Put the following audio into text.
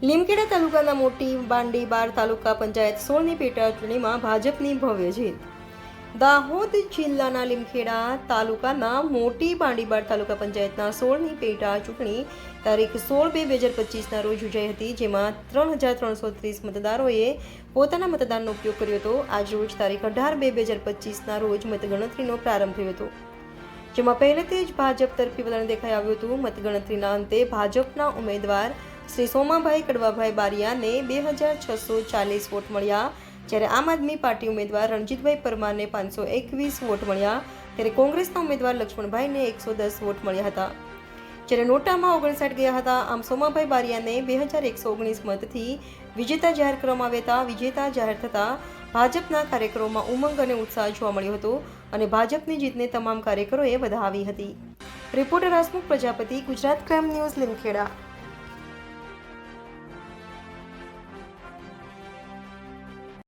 લીમખેડા તાલુકાના મોટી બાંડી બાર તાલુકા પંચાયત સોળની પેટા ચૂંટણીમાં ભાજપની ભવ્ય જીત. દાહોદ જિલ્લાના લીમખેડા તાલુકાના મોટી બાંડીબાર તાલુકા પંચાયતના સોળની પેટા ચૂંટણી તારીખ સોળ બે બે હજાર પચીસના રોજ યોજાઈ હતી, જેમાં ત્રણ હજાર ત્રણસો ત્રીસ મતદારોએ પોતાના મતદાનનો ઉપયોગ કર્યો હતો. આજ રોજ તારીખ અઢાર બે બે હજાર પચીસના રોજ મતગણતરીનો પ્રારંભ થયો હતો. જેમાં પહેલેથી જ ભાજપ તરફી વલણ દેખાઈ આવ્યું હતું. મતગણતરીના અંતે ભાજપના ઉમેદવાર શ્રી સોમાભાઈ કડવાભાઈ બારિયાને બે હજાર છસો ચાલીસ વોટ મળ્યા. જ્યારે આમ આદમી પાર્ટી ઉમેદવાર રણજીતભાઈ પરમારને પાંચસો એકવીસ વોટ મળ્યા. ત્યારે કોંગ્રેસના ઉમેદવાર લક્ષ્મણભાઈને એકસો દસ વોટ મળ્યા હતા. જ્યારે નોટામાં ઓગણસાઠ ગયા હતા, આમ સોમાભાઈ બારિયાને બે હજાર એકસો ઓગણીસ મતથી વિજેતા જાહેર કરવામાં આવ્યા હતા. વિજેતા જાહેર થતાં ભાજપના કાર્યકરોમાં ઉમંગ અને ઉત્સાહ જોવા મળ્યો હતો અને ભાજપની જીતને તમામ કાર્યકરોએ વધાવી હતી. Reporter Hasmukh Prajapati, Gujarat crime news, Limkheda.